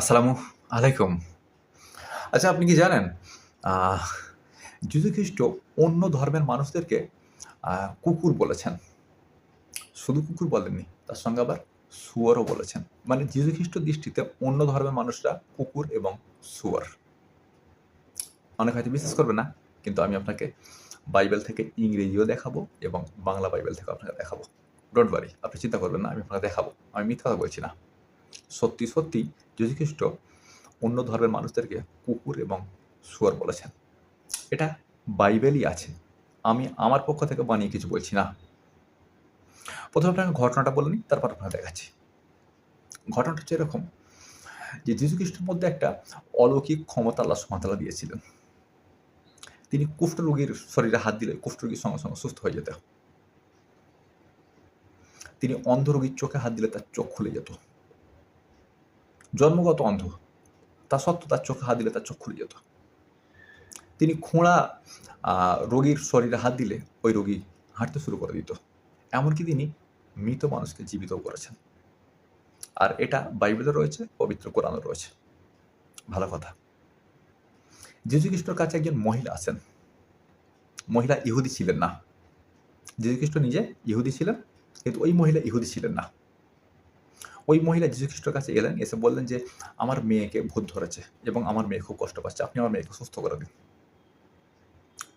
আসসালামু আলাইকুম। আচ্ছা আপনি কি জানেন আহ, যীশু খ্রিস্ট অন্য ধর্মের মানুষদেরকে কুকুর বলেছেন। শুধু কুকুর বলেননি তার সঙ্গে আবার শুয়োরও বলেছেন। মানে যীশু খ্রিস্ট দৃষ্টিতে অন্য ধর্মের মানুষরা কুকুর এবং শুয়োর। অনেক হয়তো বিশ্বাস করবে না কিন্তু আমি আপনাকে বাইবেল থেকে ইংরেজিও দেখাবো এবং বাংলা বাইবেল থেকে আপনাকে দেখাবো। ডোন্ট ওয়ারি আপনি চিন্তা করবেন না আমি আপনাকে দেখাবো। আমি মিথ্যা কথা বলছি না। সত্যি সত্যি যীশুখ্রিস্ট অন্য ধর্মের মানুষদেরকে কুকুর এবং শুয়ার বলেছেন। এটা বাইবেলই আছে। আমি আমার পক্ষ থেকে বানিয়ে কিছু বলছি না। প্রথমে আপনাকে ঘটনাটা বলে নিই, তারপর আপনাকে দেখাচ্ছি। ঘটনাটা হচ্ছে এরকম যে যীশু খ্রিস্টের মধ্যে একটা অলৌকিক ক্ষমতা আল্লাহ সুমাতালা দিয়েছিলেন। তিনি কুষ্ঠরোগীর শরীরে হাত দিলে কুষ্ঠরোগীর সঙ্গে সঙ্গে সুস্থ হয়ে যেত তিনি অন্ধ রোগীর চোখে হাত দিলে তার চোখ খুলে যেত। জন্মগত অন্ধ। তা সত্ত্বেও তার চোখে হাত দিলে তার চোখ খুলে যেত। তিনি খোঁড়া রোগীর শরীরে হাত দিলে ওই রোগী হাঁটতে শুরু করে দিত। এমনকি তিনি মৃত মানুষকে জীবিত করেছেন। আর এটা বাইবেলে রয়েছে, পবিত্র কোরআনও রয়েছে। ভালো কথা। যীশু খ্রিস্টর কাছে একজন মহিলা আছেন। মহিলা ইহুদি ছিলেন না। যীশু খ্রিস্ট নিজে ইহুদি ছিলেন, কিন্তু ওই মহিলা ইহুদি ছিলেন না। ওই মহিলা যীশু খ্রিস্টের কাছে এলেন এসে বললেন যে, আমার মেয়েকে ভূত ধরেছে এবং আমার মেয়ে খুব কষ্ট পাচ্ছে, আপনি আমার মেয়েকে সুস্থ করে দিন।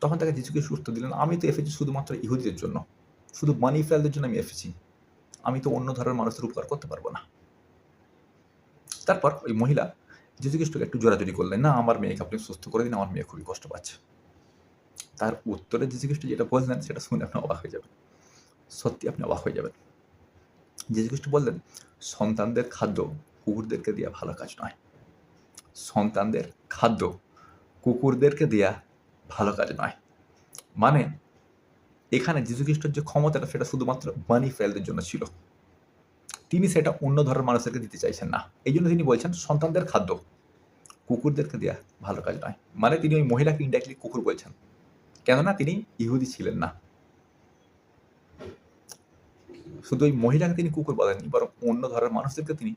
তখন তাকে যীশু খ্রিস্ট উত্তর দিলেন, আমি তো এসেছি শুধুমাত্র ইহুদিদের জন্য, শুধু মানি ফেলদের জন্য আমি এসেছি আমি তো অন্য ধরনের মানুষের উপকার করতে পারব না। তারপর ওই মহিলা যীশু খ্রিস্টকে একটু জোরাজোরি করলেন, না, আমার মেয়েকে আপনি সুস্থ করে দিন, আমার মেয়ে খুবই কষ্ট পাচ্ছে। তার উত্তরে যীশু খ্রিস্ট যেটা বললেন, সেটা শুনে আপনি অবাক হয়ে যাবেন। সত্যি আপনি অবাক হয়ে যাবেন। যীশু খ্রিস্ট বললেন, সন্তানদের খাদ্য কুকুরদেরকে দেওয়া ভালো কাজ নয়। সন্তানদের খাদ্য কুকুরদেরকে দেওয়া ভালো কাজ নয়। মানে এখানে যীশু খ্রিস্টের যে ক্ষমতাটা, সেটা শুধুমাত্র মানি ফেলদের জন্য ছিল। তিনি সেটা অন্য ধরনের মানুষদেরকে দিতে চাইছেন না। এই জন্য তিনি বলছেন, সন্তানদের খাদ্য কুকুরদেরকে দেওয়া ভালো কাজ নয়। মানে তিনি ওই মহিলাকে ইন্ডাইরেক্টলি কুকুর বলছেন। কেননা, তিনি ইহুদি ছিলেন না। শুধু ওই মহিলাকে তিনি কুকুর বলেননি, বরং অন্য ধরনের মানুষদেরকে তিনি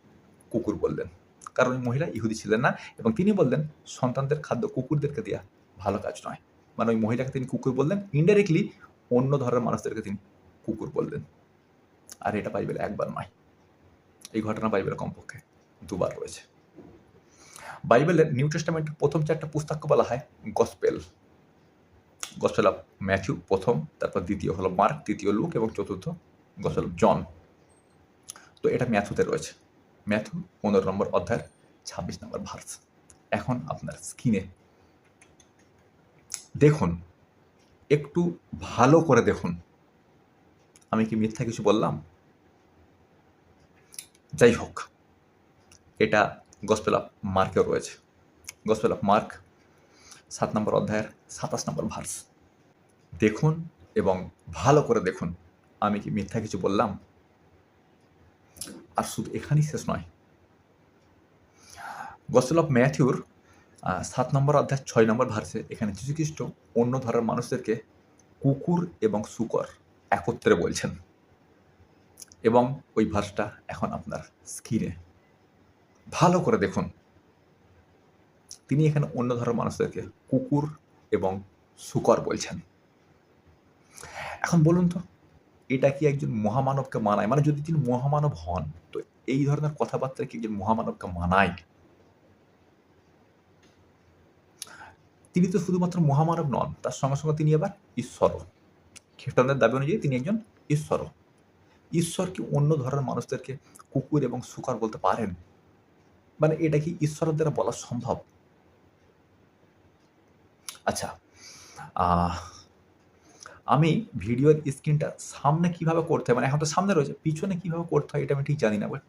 কুকুর বললেন। কারণ ওই মহিলা ইহুদি ছিলেন না এবং তিনি বললেন, সন্তানদের খাদ্য কুকুরদেরকে দেওয়া ভালো কাজ নয়। মানে ওই মহিলাকে তিনি কুকুর বললেন ইনডাইরেক্টলি অন্য ধরনের মানুষদেরকে তিনি কুকুর বললেন। আর এটা বাইবেলে একবার নয়। এই ঘটনা বাইবেলে কমপক্ষে দুবার রয়েছে। বাইবেলের নিউ টেস্টামেন্টের প্রথম চারটা পুস্তককে বলা হয় গসপেল। গসপেল অফ ম্যাথিউ প্রথম, তারপর দ্বিতীয় হলো মার্ক, তৃতীয় লুক এবং চতুর্থ গসপেল অফ জন। তো এটা ম্যাথুতে রয়েছে। ম্যাথু পনেরো নম্বর অধ্যায়ের ছাব্বিশ নম্বর ভার্স। এখন আপনার স্ক্রিনে দেখুন, একটু ভালো করে দেখুন। আমি কি মিথ্যা কিছু বললাম? যাই হোক, এটা গসপেল অফ মার্কেও রয়েছে। গসপেল অফ মার্ক সাত নম্বর অধ্যায়ের সাতাশ নম্বর ভার্স। দেখুন এবং ভালো করে দেখুন। আমি কি মিথ্যা কিছু বললাম? আর শুধু এখানেই শেষ নয়। গসল অফ ম্যাথিউর সাত নম্বর অধ্যায়, ছয় নম্বর ভার্সে এখানে যীশুখ্রিস্ট অন্য ধর্মের মানুষদেরকে কুকুর এবং শুকর একত্রে বলছেন। এবং ওই ভার্সটা এখন আপনার স্ক্রিনে। ভালো করে দেখুন। তিনি এখানে অন্য ধর্মের মানুষদেরকে কুকুর এবং শুকর বলছেন। এখন বলুন তো এটা কি একজন মহামানবকে মানায়? মানে যদি তিনি মহামানব হন, তো এই ধরনের কথাবার্তা কি একজন মহামানবকে মানায়? তিনি তো শুধুমাত্র মহামানব নন, তার সঙ্গে সঙ্গে তিনি আবার ঈশ্বরও। খ্রিস্টানদের দাবি অনুযায়ী তিনি একজন ঈশ্বরও। ঈশ্বর কি অন্য ধরনের মানুষদেরকে কুকুর এবং শুকর বলতে পারেন? মানে এটা কি ঈশ্বরের দ্বারা বলা সম্ভব? আচ্ছা আহ আমি ভিডিওর স্ক্রিনটা সামনে কীভাবে করতে হয় মানে এখন তো সামনে রয়েছে, পিছনে কীভাবে করতে হয় এটা আমি ঠিক জানি না বাট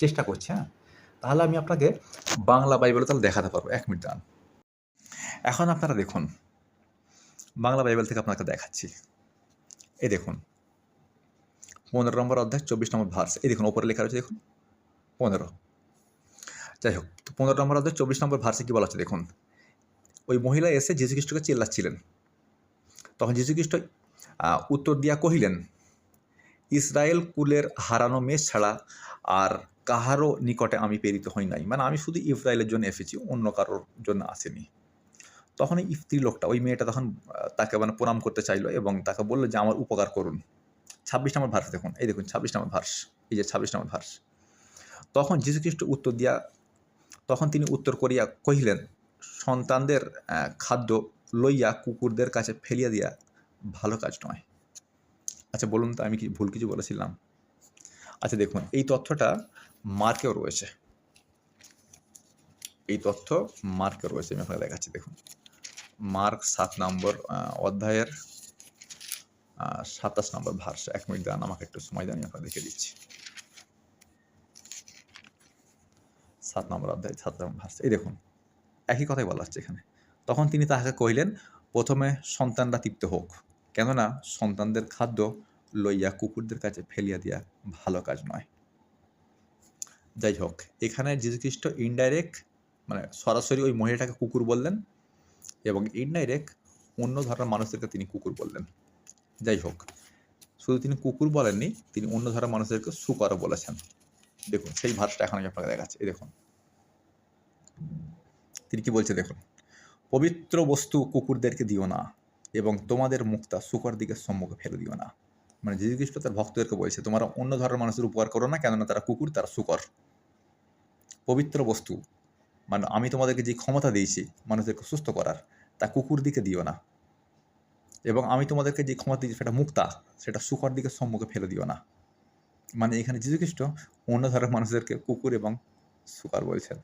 চেষ্টা করছি হ্যাঁ? তাহলে আমি আপনাকে বাংলা বাইবেলে তাহলে দেখাতে পারব, এক মিনিট দাঁড়ান। এখন আপনারা দেখুন, বাংলা বাইবেল থেকে আপনাকে দেখাচ্ছি। এই দেখুন, পনেরো নম্বর অধ্যায়, চব্বিশ নম্বর ভার্স এই দেখুন, ওপরে লেখা রয়েছে, দেখুন, পনেরো। যাই হোক, তো পনেরো নম্বর অধ্যায়, চব্বিশ নম্বর ভার্সে কী বলা হচ্ছে, দেখুন, ওই মহিলা এসে যীশু খ্রিস্টকে চিল্লাচ্ছিলেন। তখন যীশুখ্রিস্ট উত্তর দিয়া কহিলেন, ইসরায়েল কুলের হারানো মেষ ছাড়া আর কাহারও নিকটে আমি প্রেরিত হই নাই। মানে আমি শুধু ইসরায়েলের জন্য এসেছি, অন্য কারোর জন্য আসেনি। তখন এই স্ত্রী লোকটা ওই মেয়েটা তখন তাকে মানে প্রণাম করতে চাইলো এবং তাকে বলল যে, আমার উপকার করুন। ছাব্বিশ নম্বর ভার্স দেখুন, এই দেখুন ছাব্বিশ নম্বর ভার্স, এই যে ছাব্বিশ নম্বর ভার্স। তখন যীশুখ্রিস্ট উত্তর দিয়া, তখন তিনি উত্তর করিয়া কহিলেন, সন্তানদের খাদ্য লইয়া কুকুরদের কাছে ফেলিয়া দিয়া ভালো কাজ নয়। আচ্ছা বলুন তো আমি কি ভুল কিছু বলেছিলাম? আচ্ছা দেখুন, এই তথ্যটা মার্কেও রয়েছে। এই তথ্য মার্কে রয়েছে, আমি আপনাকে দেখাচ্ছি, দেখুন। মার্ক সাত নম্বর অধ্যায়ের সাতাশ নম্বর ভার্স এক মিনিট দেন আমাকে একটু সময় দেন, আমি আপনাকে দেখে দিচ্ছি। সাত নম্বর অধ্যায়, সাত নম্বর ভার্স এই দেখুন, একই কথাই বলা হচ্ছে এখানে। তখন তিনি তাহাকে কহিলেন, প্রথমে সন্তানরা তৃপ্ত হোক, কেননা সন্তানদের খাদ্য লইয়া কুকুরদের কাছে ফেলিয়া দিয়া ভালো কাজ নয়। যাই হোক, এখানে যীশুখ্রিস্ট ইনডাইরেক্ট মানে সরাসরি ওই মহিলাটাকে কুকুর বললেন এবং ইনডাইরেক্ট অন্য ধরনের মানুষদেরকে তিনি কুকুর বললেন। যাই হোক, শুধু তিনি কুকুর বলেননি, তিনি অন্য ধরনের মানুষদেরকে সুকরও বলেছেন। দেখুন, সেই ভাতটা এখন আপনাকে দেখাচ্ছি, এই দেখুন। তিনি কি বলছে দেখুন? পবিত্র বস্তু কুকুরদেরকে দিও না এবং তোমাদের মুক্তা শুকর দিকে সম্মুখে ফেলে দিও না। মানে যীশু খ্রিস্ট তার ভক্তদেরকে বলছে, তোমরা অন্য ধরনের মানুষের উপকার করো না, কেননা তারা কুকুর, তারা শুকর। পবিত্র বস্তু। মানে আমি তোমাদেরকে যে ক্ষমতা দিয়েছি মানুষদেরকে সুস্থ করার, তা কুকুর দিকে দিও না। এবং আমি তোমাদেরকে যে ক্ষমতা দিয়েছি সেটা মুক্তা, সেটা শুকর দিকে সম্মুখে ফেলে দিও না। মানে এখানে যীশু খ্রিস্ট অন্য ধরনের মানুষদেরকে কুকুর এবং শুকর বলছেন।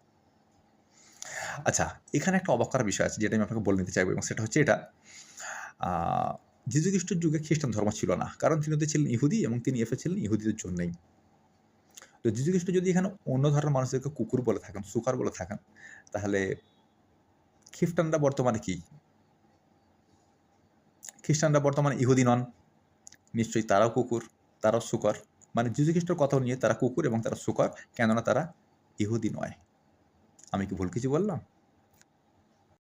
আচ্ছা এখানে একটা অবাক করার বিষয় আছে যেটা আমি আপনাকে বলে নিতে চাইব এবং সেটা হচ্ছে এটা। আহ, খ্রিস্টের যুগে খ্রিস্টান ধর্ম ছিল না কারণ তিনি ছিলেন ইহুদি এবং তিনি এফে ছিলেন ইহুদিদের জন্যই। তো যীশু খ্রিস্ট যদি এখানে অন্য ধরনের মানুষদেরকে কুকুর বলে থাকেন সুকার বলে থাকেন তাহলে খ্রিস্টানরা বর্তমানে কি? খ্রিস্টানরা বর্তমানে ইহুদি নন নিশ্চয়ই তারাও কুকুর তারাও শুকর মানে যীশু খ্রিস্টের কথা নিয়ে তারা কুকুর এবং তারা শুকর কেননা তারা ইহুদি নয়। আমি কি ভুল কিছু বললাম?